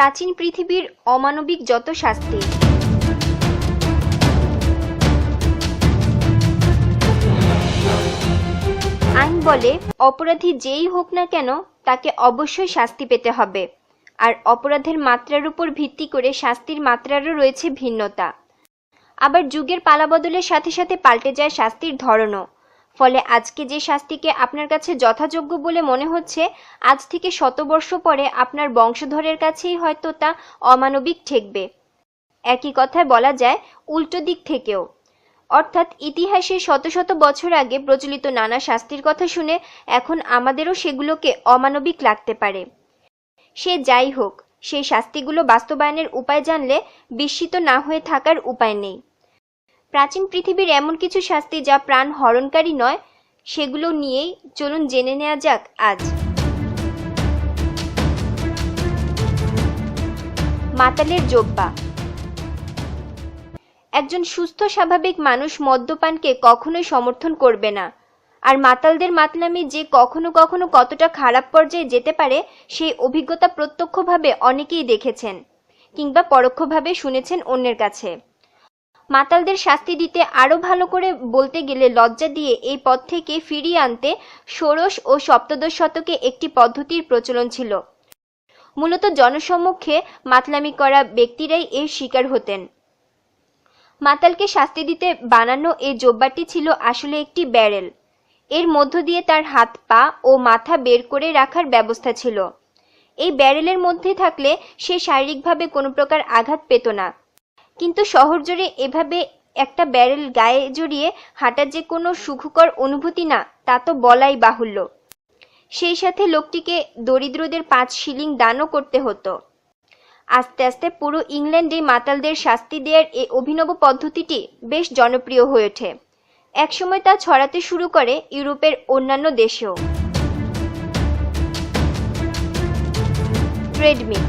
প্রাচীন পৃথিবীর অমানবিক যত শাস্তি। আইন বলে, অপরাধী যেই হোক না কেন তাকে অবশ্যই শাস্তি পেতে হবে। আর অপরাধের মাত্রার উপর ভিত্তি করে শাস্তির মাত্রারও রয়েছে ভিন্নতা। আবার যুগের পালাবদলের সাথে সাথে পাল্টে যায় শাস্তির ধরনও। ফলে আজকে যে শাস্তিকে আপনার কাছে যথাযোগ্য বলে মনে হচ্ছে, আজ থেকে শতবর্ষ পরে আপনার বংশধরের কাছেই হয়তো তা অমানবিক ঠেকবে। একই কথায় বলা যায়, উল্টো দিক থেকেও। অর্থাৎ ইতিহাসে শত শত বছর আগে প্রচলিত নানা শাস্তির কথা শুনে এখন আমাদেরও সেগুলোকে অমানবিক লাগতে পারে। সে যাই হোক, সেই শাস্তিগুলো বাস্তবায়নের উপায় জানলে বিস্মিত না হয়ে থাকার উপায় নেই। প্রাচীন পৃথিবীর এমন কিছু শাস্তি যা প্রাণ হরণকারী নয়, সেগুলো নিয়েই চলুন জেনে নেওয়া যাক আজ। মাতালের জব্বা। একজন সুস্থ, স্বাভাবিক মানুষ মদ্যপানকে কখনোই সমর্থন করবে না। আর মাতালদের মাতলামি যে কখনো কখনো কতটা খারাপ পর্যায়ে যেতে পারে, সেই অভিজ্ঞতা প্রত্যক্ষভাবে অনেকেই দেখেছেন, কিংবা পরোক্ষভাবে শুনেছেন অন্যের কাছে। মাতালদের শাস্তি দিতে আরও ভালো করে বলতে গেলে লজ্জা দিয়ে এই পথ থেকে ফিরিয়ে আনতে ষোড়শ ও সপ্তদশ শতকে একটি পদ্ধতির প্রচলন ছিল। মূলত জনসম্মুখে মাতলামি করা ব্যক্তিরাই এর শিকার হতেন। মাতালকে শাস্তি দিতে বানানো এই জব্বাটি ছিল আসলে একটি ব্যারেল। এর মধ্য দিয়ে তার হাত, পা ও মাথা বের করে রাখার ব্যবস্থা ছিল। এই ব্যারেলের মধ্যে থাকলে সে শারীরিকভাবে কোনো প্রকার আঘাত পেত না। কিন্তু শহর জুড়ে এভাবে একটা ব্যারেল গায়ে জড়িয়ে হাঁটার যে কোনো সুখকর অনুভূতি না, তা তো বলাই বাহুল্য। সেই সাথে লোকটিকে দরিদ্রদের পাঁচ শিলিং দানও করতে হতো। আস্তে আস্তে পুরো ইংল্যান্ডে মাতালদের শাস্তি দেওয়ার এই অভিনব পদ্ধতিটি বেশ জনপ্রিয় হয়ে ওঠে। একসময় তা ছড়াতে শুরু করে ইউরোপের অন্যান্য দেশেও। ট্রেডমিল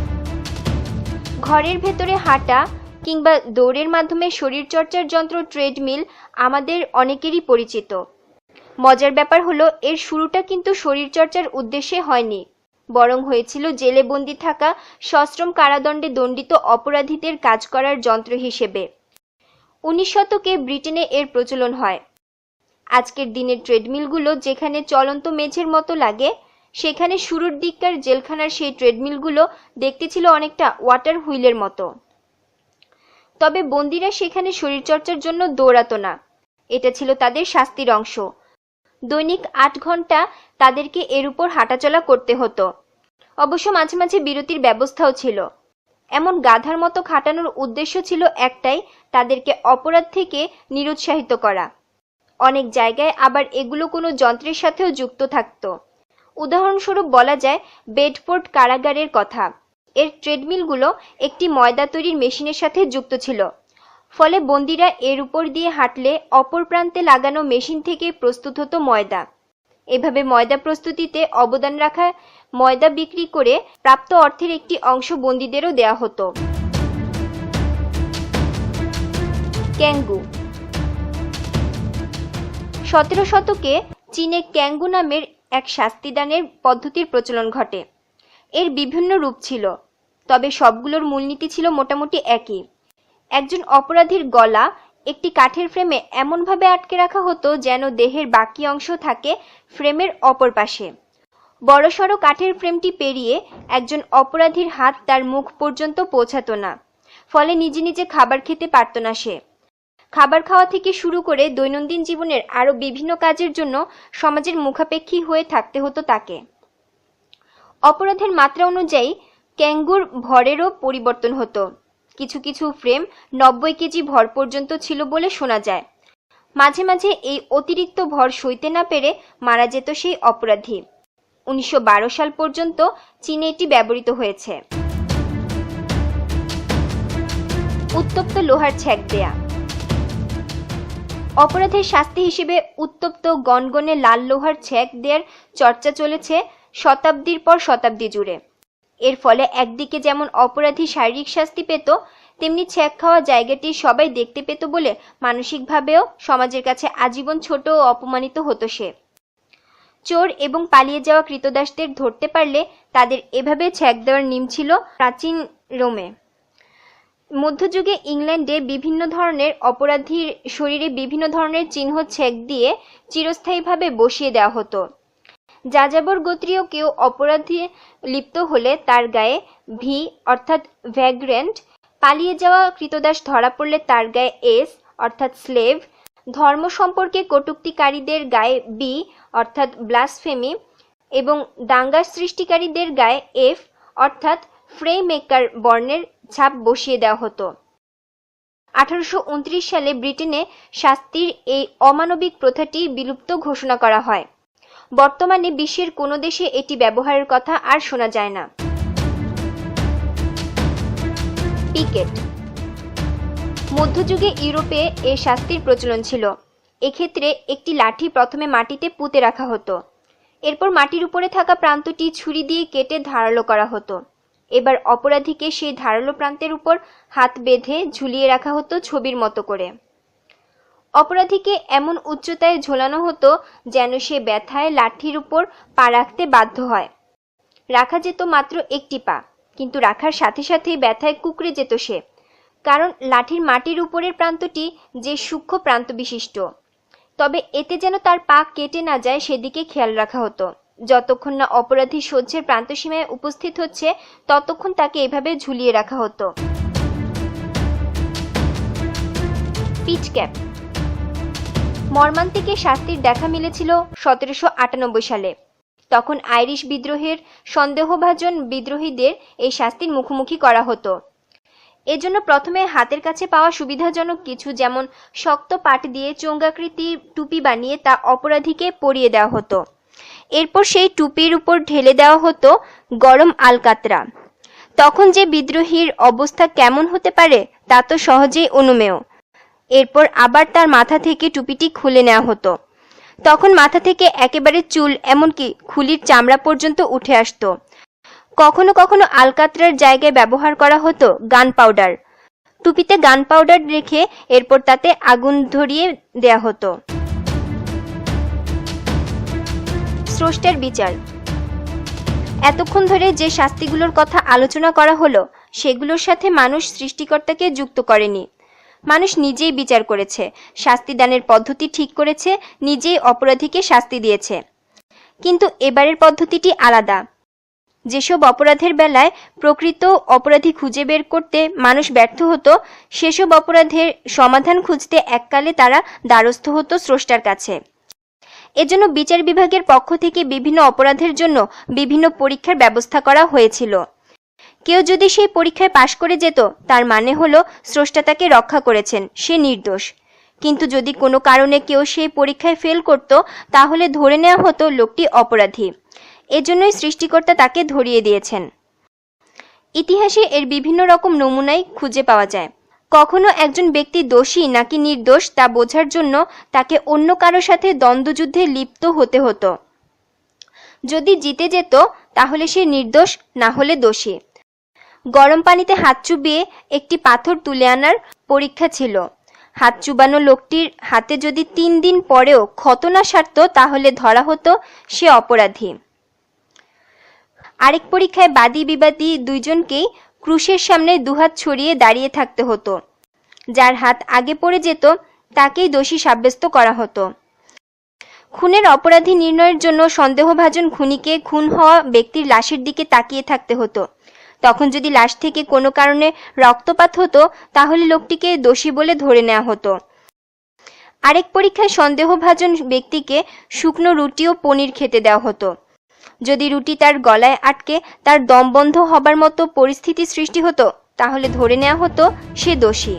ঘরের ভেতরে হাঁটা কিংবা দৌড়ের মাধ্যমে শরীরচর্চার যন্ত্র, ট্রেডমিল আমাদের অনেকেরই পরিচিত। মজার ব্যাপার হলো, এর শুরুটা কিন্তু শরীরচর্চার উদ্দেশ্যে হয়নি। বরং হয়েছিল জেলে বন্দি থাকা, সশ্রম কারাদণ্ডে দণ্ডিত অপরাধীদের কাজ করার যন্ত্র হিসেবে। উনিশ শতকে ব্রিটেনে এর প্রচলন হয়। আজকের দিনের ট্রেডমিলগুলো যেখানে চলন্ত মেঝের মতো লাগে, সেখানে শুরুর দিককার জেলখানার সেই ট্রেডমিলগুলো দেখতে ছিল অনেকটা ওয়াটার হুইলের মতো। তবে বন্দিরা সেখানে শরীরচর্চার জন্য দৌড়াতো না। এটা ছিল তাদের শাস্তির অংশ। দৈনিক আট ঘণ্টা তাদেরকে এর উপর হাঁটাচলা করতে হতো। অবশ্য মাঝে মাঝে বিরতির ব্যবস্থাও ছিল। এমন গাধার মতো খাটানোর উদ্দেশ্য ছিল একটাই, তাদেরকে অপরাধ থেকে নিরুৎসাহিত করা। অনেক জায়গায় আবার এগুলো কোনো যন্ত্রের সাথেও যুক্ত থাকত। উদাহরণস্বরূপ বলা যায়, বেডফোর্ড কারাগারের কথা। এর ট্রেডমিলগুলো একটি ময়দা তৈরির মেশিনের সাথে যুক্ত ছিল। ফলে বন্দিরা এর উপর দিয়ে হাঁটলে অপর প্রান্তে লাগানো মেশিন থেকে প্রস্তুত হতো ময়দা। এভাবে ময়দা প্রস্তুতিতে অবদান রাখা ময়দা বিক্রি করে প্রাপ্ত অর্থের একটি অংশ বন্দীদেরও দেয়া হতো। ক্যাঙ্গু। সতেরো শতকে চীনে ক্যাঙ্গু নামের এক শাস্তিদানের পদ্ধতির প্রচলন ঘটে। এর বিভিন্ন রূপ ছিল, তবে সবগুলোর মূলনীতি ছিল মোটামুটি একই। একজন অপরাধীর গলা একটি কাঠের ফ্রেমে এমনভাবে আটকে রাখা হতো যেন দেহের বাকি অংশ থাকে ফ্রেমের অপর পাশে। বড়সড় কাঠের ফ্রেমটি পেরিয়ে একজন অপরাধীর হাত তার মুখ পর্যন্ত পৌঁছাতো না, ফলে নিজে নিজে খাবার খেতে পারত না সে। খাবার খাওয়া থেকে শুরু করে দৈনন্দিন জীবনের আরও বিভিন্ন কাজের জন্য সমাজের মুখাপেক্ষী হয়ে থাকতে হতো তাকে। অপরাধের মাত্রা অনুযায়ী ক্যাঙ্গুর ভরেরও পরিবর্তন হতো। কিছু কিছু ফ্রেম নব্বই কেজি ভর পর্যন্ত ছিল বলে শোনা যায়। মাঝে মাঝে এই অতিরিক্ত ভর সইতে না পেরে মারা যেত সেই অপরাধী। উনিশশো বারো সাল পর্যন্ত চীনে এটি ব্যবহৃত হয়েছে। উত্তপ্ত লোহার ছ্যাক দেয়া। অপরাধের শাস্তি হিসেবে উত্তপ্ত গনগনে লাল লোহার ছ্যাক দেওয়ার চর্চা চলেছে শতাব্দীর পর শতাব্দী জুড়ে। এর ফলে একদিকে যেমন অপরাধী শারীরিক শাস্তি পেত, তেমনি ছ্যাক খাওয়া জায়গাটি সবাই দেখতে পেত বলে মানসিকভাবেও সমাজের কাছে আজীবন ছোট ও অপমানিত হতো সে। চোর এবং পালিয়ে যাওয়া কৃতদাসদের ধরতে পারলে তাদের এভাবে ছ্যাক দেওয়ার নিয়ম ছিল প্রাচীন রোমে। মধ্যযুগে ইংল্যান্ডে বিভিন্ন ধরনের অপরাধীর শরীরে বিভিন্ন ধরনের চিহ্ন ছেক দিয়ে চিরস্থায়ীভাবে বসিয়ে দেওয়া হতো। যাযাবর গোত্রীয় কেউ অপরাধী লিপ্ত হলে তার গায়ে ভি, অর্থাৎ ভ্যাগ্রেন্ট, পালিয়ে যাওয়া কৃতদাস ধরা পড়লে তার গায়ে এস, অর্থাৎ স্লেভ, ধর্ম সম্পর্কে কটুক্তিকারীদের গায়ে বি, অর্থাৎ ব্লাসফেমি, এবং দাঙ্গা সৃষ্টিকারীদের গায়ে এফ, অর্থাৎ ফ্রে মেকার বর্ণের ছাপ বসিয়ে দেওয়া হতো। আঠারোশো উনত্রিশ সালে ব্রিটেনে শাস্তির এই অমানবিক প্রথাটি বিলুপ্ত ঘোষণা করা হয়। বর্তমানে বিশ্বের কোনো দেশে এটি ব্যবহারের কথা আর শোনা যায় না। পিকেট। মধ্যযুগে ইউরোপে এ শাস্তির প্রচলন ছিল। এক্ষেত্রে একটি লাঠি প্রথমে মাটিতে পুঁতে রাখা হতো। এরপর মাটির উপরে থাকা প্রান্তটি ছুরি দিয়ে কেটে ধারালো করা হতো। এবার অপরাধীকে সেই ধারালো প্রান্তের উপর হাত বেঁধে ঝুলিয়ে রাখা হতো ছবির মতো করে। অপরাধীকে এমন উচ্চতায় ঝোলানো হতো যেন সে ব্যথায় লাঠির উপর পা রাখতে বাধ্য হয়। রাখা যেত মাত্র একটি পা, কিন্তু রাখার সাথে সাথেই ব্যথায় কুকড়ে যেত সে। কারণ লাঠির মাটির উপরের প্রান্তটি যে সূক্ষ্ম প্রান্ত বিশিষ্ট, তবে এতে যেন তার পা কেটে না যায় সেদিকে খেয়াল রাখা হতো। যতক্ষণ না অপরাধী সহ্যের প্রান্তসীমায় উপস্থিত হচ্ছে, ততক্ষণ তাকে এভাবে ঝুলিয়ে রাখা হতো। পিচ ক্যাপ মর্মান্তিকে শাস্তির দেখা মিলেছিল সতেরোশো আটানব্বই সালে। তখন আইরিশ বিদ্রোহের সন্দেহভাজন বিদ্রোহীদের এই শাস্তির মুখোমুখি করা হতো। এজন্য প্রথমে হাতের কাছে পাওয়া সুবিধাজনক কিছু যেমন শক্ত পাট দিয়ে চোঙ্গাকৃতির টুপি বানিয়ে তা অপরাধীকে পরিয়ে দেওয়া হতো। এরপর সেই টুপির উপর ঢেলে দেওয়া হতো গরম আলকাতরা। তখন যে বিদ্রোহীর অবস্থা কেমন হতে পারে তা তো সহজেই অনুমেয়। এরপর আবার তার মাথা থেকে টুপিটি খুলে নেওয়া হতো। তখন মাথা থেকে একেবারে চুল, এমনকি খুলির চামড়া পর্যন্ত উঠে আসতো। কখনো কখনো আলকাতরার জায়গায় ব্যবহার করা হতো গান পাউডার। টুপিতে গান পাউডার রেখে এরপর তাতে আগুন ধরিয়ে দেয়া হতো। স্রষ্টার বিচার। এতক্ষণ ধরে যে শাস্তিগুলোর কথা আলোচনা করা হলো, সেগুলোর সাথে মানুষ সৃষ্টিকর্তাকে যুক্ত করেনি। মানুষ নিজেই বিচার করেছে। শাস্তি দানের পদ্ধতি ঠিক করেছে, নিজেই অপরাধীকে শাস্তি দিয়েছে। কিন্তু এবারের পদ্ধতিটি আলাদা। যেসব অপরাধের বেলায় প্রকৃত অপরাধী খুঁজে বের করতে মানুষ ব্যর্থ হতো, সেসব অপরাধের সমাধান খুঁজতে এককালে তারা দ্বারস্থ হতো স্রষ্টার কাছে। এজন্য বিচার বিভাগের পক্ষ থেকে বিভিন্ন অপরাধের জন্য বিভিন্ন পরীক্ষার ব্যবস্থা করা হয়েছিল। কেউ যদি সেই পরীক্ষায় পাশ করে যেত, তার মানে হলো স্রষ্টা তাকে রক্ষা করেছেন, সে নির্দোষ। কিন্তু যদি কোনো কারণে কেউ সেই পরীক্ষায় ফেল করত, তাহলে ধরে নেওয়া হতো লোকটি অপরাধী। এজন্যই সৃষ্টিকর্তা তাকে ধরিয়ে দিয়েছেন। ইতিহাসে এর বিভিন্ন রকম নমুনাই খুঁজে পাওয়া যায়। কখনো একজন ব্যক্তি দোষী নাকি নির্দোষ, তা বোঝার জন্য তাকে অন্য কারও সাথে দ্বন্দ্বযুদ্ধে লিপ্ত হতে হতো। যদি জিতে যেত, তাহলে সে নির্দোষ, না হলে দোষী। গরম পানিতে হাত চুবিয়ে একটি পাথর তুলে আনার পরীক্ষা ছিল। হাত চুবানো লোকটির হাতে যদি তিন দিন পরেও ক্ষত না সারত, তাহলে ধরা হতো সে অপরাধী। আরেক পরীক্ষায় বাদী বিবাদী দুইজনকেই ক্রুশের সামনে দুহাত ছড়িয়ে দাঁড়িয়ে থাকতে হতো। যার হাত আগে পড়ে যেত, তাকেই দোষী সাব্যস্ত করা হতো। খুনের অপরাধী নির্ণয়ের জন্য সন্দেহভাজন খুনিকে খুন হওয়া ব্যক্তির লাশের দিকে তাকিয়ে থাকতে হতো। তখন যদি লাশ থেকে কোনো কারণে রক্তপাত হতো, তাহলে লোকটিকে দোষী বলে ধরে নেওয়া হতো। আরেক পরীক্ষায় সন্দেহভাজন ব্যক্তিকে শুকনো রুটি ও পনির খেতে দেওয়া হতো। যদি রুটি তার গলায় আটকে, তার দম বন্ধ হবার মতো পরিস্থিতি সৃষ্টি হতো, তাহলে ধরে নেওয়া হতো সে দোষী।